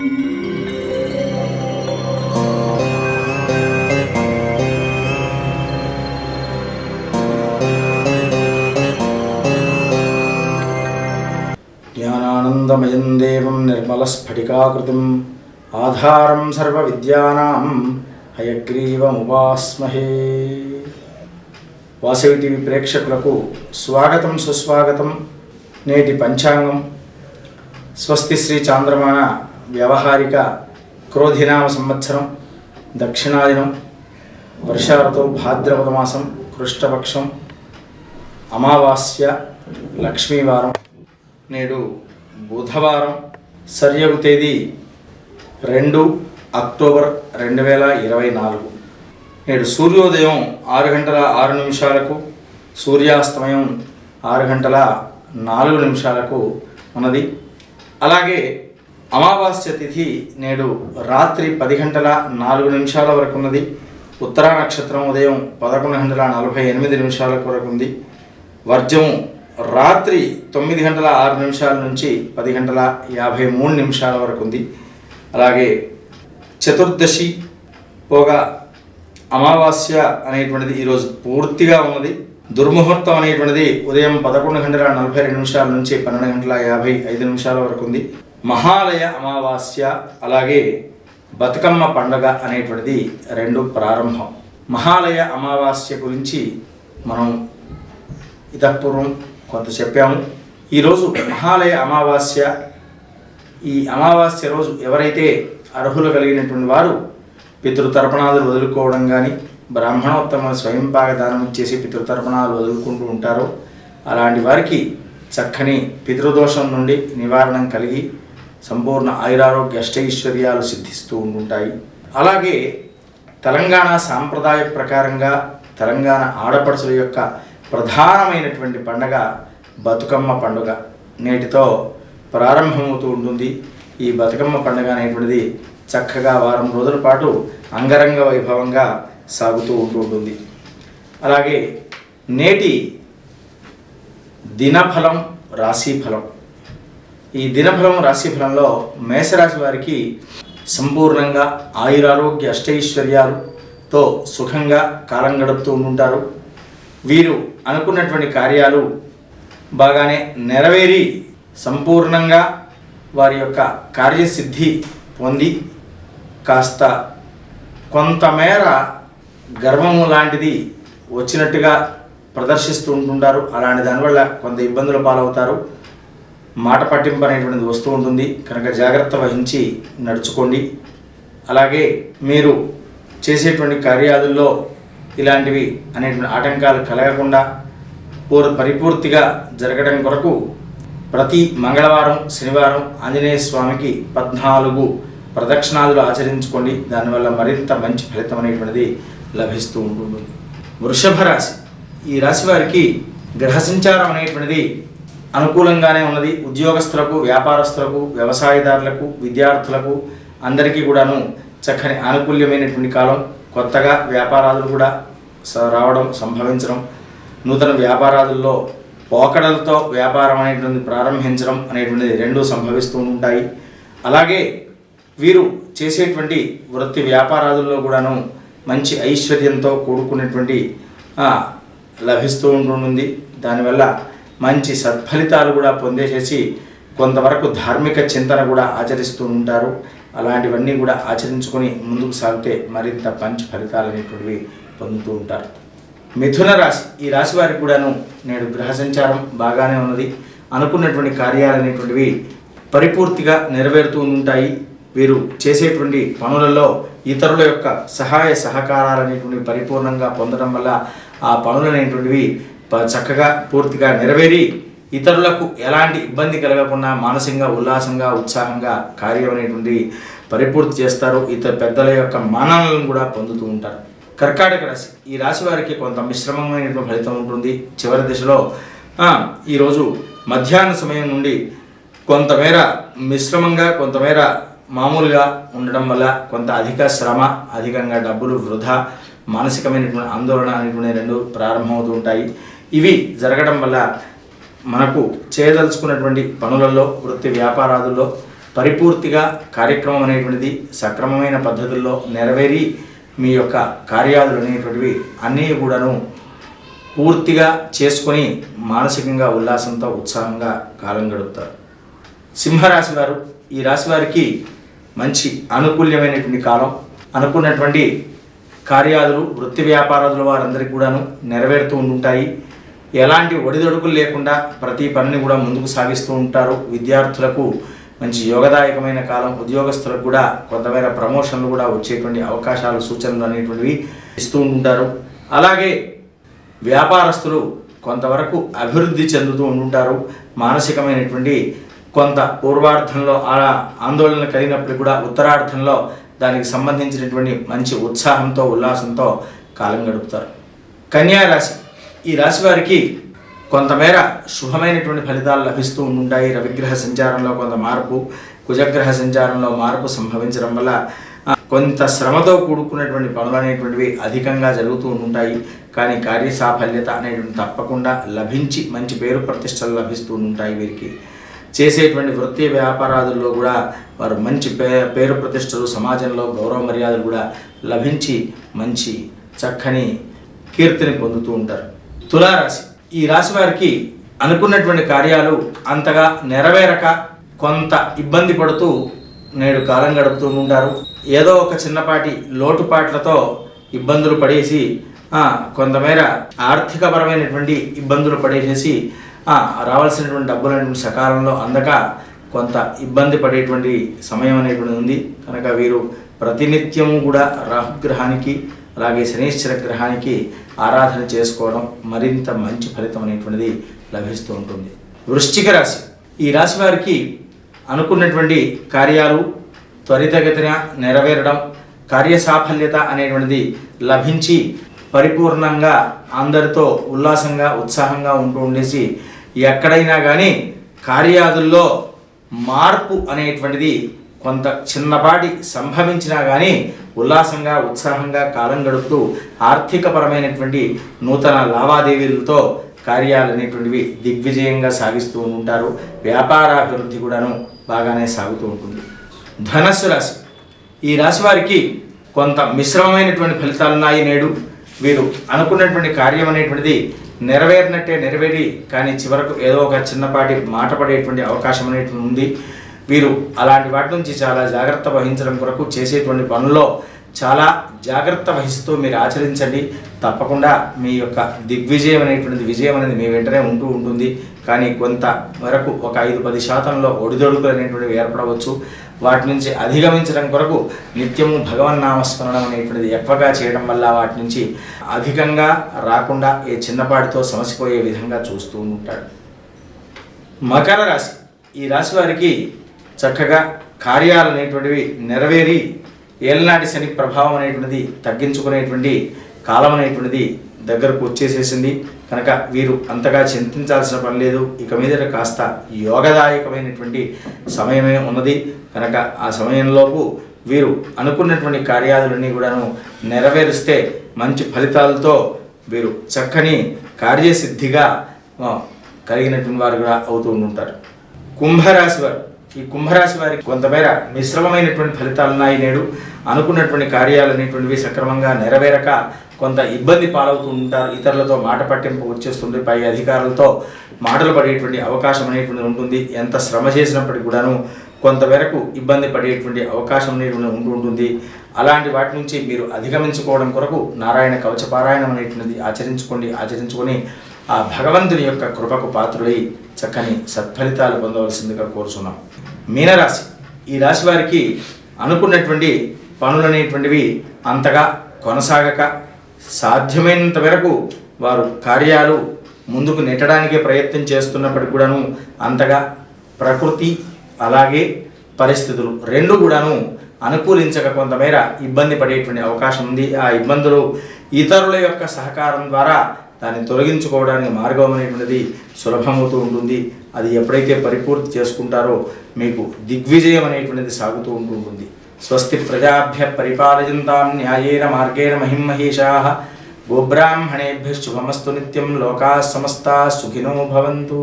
జ్ఞానానందమయం దేవం నిర్మలస్ఫటికాకృతిం ఆధారం సర్వవిద్యానాం హయగ్రీవముపాస్మహే. వాసవి టీవీ ప్రేక్షకులకు స్వాగతం సుస్వాగతం నేటి పంచాంగం. స్వస్తి శ్రీ చాంద్రమాన వ్యవహారిక క్రోధినామ సంవత్సరం దక్షిణాదినం వర్షాలతో భాద్రపద మాసం కృష్ణపక్షం అమావాస్య లక్ష్మీవారం నేడు బుధవారం సర్యగు తేదీ రెండు అక్టోబర్ రెండు వేల ఇరవై నాలుగు. నేడు సూర్యోదయం ఆరు గంటల ఆరు నిమిషాలకు సూర్యాస్తమయం ఆరు గంటల నాలుగు నిమిషాలకు ఉన్నది. అలాగే అమావాస్య తిథి నేడు రాత్రి పది గంటల నాలుగు నిమిషాల వరకు ఉన్నది. ఉత్తరా నక్షత్రం ఉదయం పదకొండు గంటల నలభై ఎనిమిది నిమిషాల వరకు ఉంది. వర్జము రాత్రి తొమ్మిది గంటల ఆరు నిమిషాల నుంచి పది గంటల యాభై మూడు నిమిషాల వరకు ఉంది. అలాగే చతుర్దశి పోగా అమావాస్య అనేటువంటిది ఈరోజు పూర్తిగా ఉన్నది. దుర్ముహూర్తం అనేటువంటిది ఉదయం పదకొండు గంటల నలభై రెండు నిమిషాల నుంచి పన్నెండు గంటల యాభై ఐదు నిమిషాల వరకు ఉంది. మహాలయ అమావాస్య అలాగే బతుకమ్మ పండగ అనేటువంటిది రెండు ప్రారంభం. మహాలయ అమావాస్య గురించి మనం ఇతపూర్వం కొంత చెప్పాము. ఈరోజు మహాలయ అమావాస్య ఈ అమావాస్య రోజు ఎవరైతే అర్హులు కలిగినటువంటి వారు పితృతర్పణాలు వదులుకోవడం కానీ బ్రాహ్మణోత్తమ స్వయం దానం చేసి పితృతర్పణాలు వదులుకుంటూ ఉంటారో అలాంటి వారికి చక్కని పితృదోషం నుండి నివారణం కలిగి సంపూర్ణ ఆయురారోగ్య అష్టైశ్వర్యాలు సిద్ధిస్తూ ఉంటుంటాయి అలాగే తెలంగాణ సాంప్రదాయ ప్రకారంగా తెలంగాణ ఆడపడుచుల యొక్క ప్రధానమైనటువంటి పండగ బతుకమ్మ పండుగ. నేటితో ప్రారంభమవుతూ ఉంటుంది ఈ బతుకమ్మ పండుగ అనేటువంటిది చక్కగా వారం రోజుల పాటు అంగరంగ వైభవంగా సాగుతూ ఉంటూ ఉంటుంది అలాగే నేటి దినఫలం రాశిఫలం ఈ దినఫలం రాశిఫలంలో మేషరాశి వారికి సంపూర్ణంగా ఆయురారోగ్య అష్టైశ్వర్యాలతో సుఖంగా కాలం గడుపుతూ ఉంటారు. వీరు అనుకున్నటువంటి కార్యాలు బాగానే నెరవేరి సంపూర్ణంగా వారి యొక్క కార్యసిద్ధి పొంది కాస్త కొంతమేర గర్వము లాంటిది వచ్చినట్టుగా ప్రదర్శిస్తూ ఉంటుంటారు. అలాంటి దానివల్ల కొంత ఇబ్బందులు పాలవుతారు. మాట పట్టింపు అనేటువంటిది వస్తూ ఉంటుంది. కనుక జాగ్రత్త వహించి నడుచుకోండి. అలాగే మీరు చేసేటువంటి కార్యాదుల్లో ఇలాంటివి అనేటువంటి ఆటంకాలు కలగకుండా పూర్ పరిపూర్తిగా జరగడం కొరకు ప్రతి మంగళవారం శనివారం ఆంజనేయ స్వామికి పద్నాలుగు ప్రదక్షిణాదులు ఆచరించుకోండి. దానివల్ల మరింత మంచి ఫలితం అనేటువంటిది లభిస్తూ ఉంటుంది. వృషభ రాశి. ఈ రాశి వారికి గ్రహ సంచారం అనేటువంటిది అనుకూలంగానే ఉన్నది. ఉద్యోగస్తులకు వ్యాపారస్తులకు వ్యవసాయదారులకు విద్యార్థులకు అందరికీ కూడాను చక్కని ఆనుకూల్యమైనటువంటి కాలం. కొత్తగా వ్యాపారాలు కూడా రావడం సంభవించడం నూతన వ్యాపారాదుల్లో పోకడలతో వ్యాపారం అనేటువంటిది ప్రారంభించడం అనేటువంటిది రెండూ సంభవిస్తూ ఉంటాయి. అలాగే వీరు చేసేటువంటి వృత్తి వ్యాపారాదుల్లో కూడాను మంచి ఐశ్వర్యంతో కూడుకున్నటువంటి లభిస్తూ ఉంటుంది దానివల్ల మంచి సత్ఫలితాలు కూడా పొందేసేసి కొంతవరకు ధార్మిక చింతన కూడా ఆచరిస్తూ ఉంటారు. అలాంటివన్నీ కూడా ఆచరించుకొని ముందుకు సాగితే మరింత మంచి ఫలితాలు అనేటువంటివి పొందుతూ ఉంటారు. మిథున రాశి ఈ రాశి వారికి కూడాను నేడు గ్రహ సంచారం బాగానే ఉన్నది. అనుకున్నటువంటి కార్యాలు అనేటువంటివి పరిపూర్తిగా నెరవేరుతూ ఉంటాయి. వీరు చేసేటువంటి పనులలో ఇతరుల యొక్క సహాయ సహకారాలు అనేటువంటివి పరిపూర్ణంగా పొందడం వల్ల ఆ పనులు అనేటువంటివి చక్కగా పూర్తిగా నెరవేరి ఇతరులకు ఎలాంటి ఇబ్బంది కలగకుండా మానసికంగా ఉల్లాసంగా ఉత్సాహంగా కార్యం అనేటువంటి పరిపూర్తి చేస్తారు. ఇతర పెద్దల యొక్క మానాలను కూడా పొందుతూ ఉంటారు. కర్కాటక రాశి ఈ రాశి వారికి కొంత మిశ్రమమైనటువంటి ఫలితం ఉంటుంది. చివరి దశలో ఈరోజు మధ్యాహ్న సమయం నుండి కొంతమేర మిశ్రమంగా కొంతమేర మామూలుగా ఉండడం వల్ల కొంత అధిక శ్రమ అధికంగా డబ్బులు వృధా మానసికమైనటువంటి ఆందోళన అనేటువంటి రెండు ప్రారంభమవుతూ ఉంటాయి. ఇవి జరగడం వల్ల మనకు చేయదలుచుకున్నటువంటి పనులలో వృత్తి వ్యాపారాదుల్లో పరిపూర్తిగా కార్యక్రమం అనేటువంటిది సక్రమమైన పద్ధతుల్లో నెరవేరి మీ యొక్క కార్యాలు అనేటువంటివి అన్నీ కూడాను పూర్తిగా చేసుకొని మానసికంగా ఉల్లాసంతో ఉత్సాహంగా కాలం గడుపుతారు. సింహరాశి వారు ఈ రాశి వారికి మంచి అనుకూల్యమైనటువంటి కాలం అనుకున్నటువంటి కార్యాలు వృత్తి వ్యాపారాదుల వారందరికీ కూడాను నెరవేరుతూ ఉంటుంటాయి ఎలాంటి ఒడిదొడుకులు లేకుండా ప్రతి పనిని కూడా ముందుకు సాగిస్తూ ఉంటారు. విద్యార్థులకు మంచి యోగదాయకమైన కాలం ఉద్యోగస్తులకు కూడా కొంతమైన ప్రమోషన్లు కూడా వచ్చేటువంటి అవకాశాలు సూచనలు అనేటువంటివి ఇస్తూ ఉంటారు. అలాగే వ్యాపారస్తులు కొంతవరకు అభివృద్ధి చెందుతూ ఉంటుంటారు మానసికమైనటువంటి కొంత పూర్వార్థంలో ఆ ఆందోళన కలిగినప్పుడు కూడా ఉత్తరార్థంలో దానికి సంబంధించినటువంటి మంచి ఉత్సాహంతో ఉల్లాసంతో కాలం గడుపుతారు. కన్యారాశి ఈ రాశి వారికి కొంతమేర శుభమైనటువంటి ఫలితాలు లభిస్తూ ఉంటాయి రవిగ్రహ సంచారంలో కొంత మార్పు కుజగ్రహ సంచారంలో మార్పు సంభవించడం వల్ల కొంత శ్రమతో కూడుకున్నటువంటి పనులు అనేటువంటివి అధికంగా జరుగుతూ ఉంటాయి కానీ కార్యసాఫల్యత అనేటువంటి తప్పకుండా లభించి మంచి పేరు ప్రతిష్టలు లభిస్తూ ఉంటాయి వీరికి. చేసేటువంటి వృత్తి వ్యాపారాదుల్లో కూడా వారు మంచి పే పేరు ప్రతిష్టలు సమాజంలో గౌరవ మర్యాదలు కూడా లభించి మంచి చక్కని కీర్తిని పొందుతూ ఉంటారు. తులారాశి. ఈ రాశి వారికి అనుకున్నటువంటి కార్యాలు అంతగా నెరవేరక కొంత ఇబ్బంది పడుతూ నేడు కాలం గడుపుతూ ఉంటారు ఏదో ఒక చిన్నపాటి లోటుపాట్లతో ఇబ్బందులు పడేసి కొంతమేర ఆర్థికపరమైనటువంటి ఇబ్బందులు పడేసేసి రావాల్సినటువంటి డబ్బులు సకాలంలో అందక కొంత ఇబ్బంది పడేటువంటి సమయం అనేటువంటి ఉంది. కనుక వీరు ప్రతినిత్యము కూడా రాహుగ్రహానికి అలాగే శనీశ్వర గ్రహానికి ఆరాధన చేసుకోవడం మరింత మంచి ఫలితం అనేటువంటిది లభిస్తూ ఉంటుంది. వృశ్చిక రాశి. ఈ రాశి వారికి అనుకున్నటువంటి కార్యాలు త్వరితగతిన నెరవేరడం కార్యసాఫల్యత అనేటువంటిది లభించి పరిపూర్ణంగా అందరితో ఉల్లాసంగా ఉత్సాహంగా ఉంటూ ఉండేసి ఎక్కడైనా కానీ కార్యాదుల్లో మార్పు అనేటువంటిది కొంత చిన్నపాటి సంభవించినా కానీ ఉల్లాసంగా ఉత్సాహంగా కాలం గడుపుతూ ఆర్థికపరమైనటువంటి నూతన లావాదేవీలతో కార్యాలు అనేటువంటివి దిగ్విజయంగా సాగిస్తూ ఉంటారు. వ్యాపారాభివృద్ధి కూడాను బాగానే సాగుతూ ఉంటుంది. ధనస్సు రాశి. ఈ రాశి వారికి కొంత మిశ్రమమైనటువంటి ఫలితాలు ఉన్నాయి నేడు. వీరు అనుకున్నటువంటి కార్యం అనేటువంటిది నెరవేరినట్టే నెరవేరి కానీ చివరకు ఏదో ఒక చిన్నపాటి మాట పడేటువంటి అవకాశం అనేటువంటి ఉంది. వీరు అలాంటి వాటి నుంచి చాలా జాగ్రత్త వహించడం కొరకు చేసేటువంటి పనుల్లో చాలా జాగ్రత్త వహిస్తూ మీరు ఆచరించండి. తప్పకుండా మీ యొక్క దిగ్విజయం అనేటువంటిది విజయం అనేది మీ వెంటనే ఉంటూ ఉంటుంది. కానీ కొంత వరకు ఒక ఐదు పది శాతంలో ఒడిదొడుకులు అనేటువంటివి ఏర్పడవచ్చు. వాటి నుంచి అధిగమించడం కొరకు నిత్యము భగవన్నామస్మరణం అనేటువంటిది ఎక్కువగా చేయడం వల్ల వాటి నుంచి అధికంగా రాకుండా ఏ చిన్నపాటితో సమసిపోయే విధంగా చూస్తూ ఉంటాడు. మకర రాశి. ఈ రాశి వారికి చక్కగా కార్యాలు అనేటువంటివి నెరవేరి ఏలనాటి శని ప్రభావం అనేటువంటిది తగ్గించుకునేటువంటి కాలం అనేటువంటిది దగ్గరకు వచ్చేసేసింది. కనుక వీరు అంతగా చింతించాల్సిన పని లేదు. ఇక మీద కాస్త యోగదాయకమైనటువంటి సమయమే ఉన్నది. కనుక ఆ సమయంలోపు వీరు అనుకున్నటువంటి కార్యాలన్నీ కూడాను నెరవేరిస్తే మంచి ఫలితాలతో వీరు చక్కని కార్యసిద్ధిగా కలిగినటువంటి వారు కూడా అవుతూ ఉంటారు కుంభరాశి వారు. ఈ కుంభరాశి వారికి కొంతమేర మిశ్రమమైనటువంటి ఫలితాలు ఉన్నాయి నేడు. అనుకున్నటువంటి కార్యాలు అనేటువంటివి సక్రమంగా నెరవేరక కొంత ఇబ్బంది పాలవుతూ ఉంటారు. ఇతరులతో మాట పట్టింపు వచ్చేస్తుంది పై అధికారులతో మాటలు పడేటువంటి అవకాశం అనేటువంటి ఉంటుంది. ఎంత శ్రమ చేసినప్పటికీ కూడాను కొంతవరకు ఇబ్బంది పడేటువంటి అవకాశం అనేటువంటి ఉంటూ ఉంటుంది. అలాంటి వాటి నుంచి మీరు అధిగమించుకోవడం కొరకు నారాయణ కవచ పారాయణం అనేటువంటిది ఆచరించుకోండి. ఆచరించుకొని ఆ భగవంతుని యొక్క కృపకు పాత్రుడై చక్కని సత్ఫలితాలు పొందవలసిందిగా కోరుచున్నాం. మీనరాశి ఈ రాశి వారికి అనుకున్నటువంటి పనులు అనేటువంటివి అంతగా కొనసాగక సాధ్యమైనంత వరకు వారు కార్యాలు ముందుకు నెట్టడానికే ప్రయత్నం చేస్తున్నప్పటికి కూడాను అంతగా ప్రకృతి అలాగే పరిస్థితులు రెండు కూడాను అనుకూలించక కొంతమేర ఇబ్బంది పడేటువంటి అవకాశం ఉంది. ఆ ఇబ్బందులు ఇతరుల యొక్క సహకారం ద్వారా దాన్ని తొలగించుకోవడానికి మార్గం అనేటువంటిది సులభమవుతూ ఉంటుంది. అది ఎప్పుడైతే పరిపూర్తి చేసుకుంటారో మీకు దిగ్విజయం అనేటువంటిది సాగుతూ ఉంటుంటుంది స్వస్తి ప్రజాభ్య పరిపాలయంతాం న్యాయేన మార్గేణ మహిమహేషా. గోబ్రాహ్మణేభ్య శుభమస్తు నిత్యం లోకా సమస్తా సుఖినో భవంతు.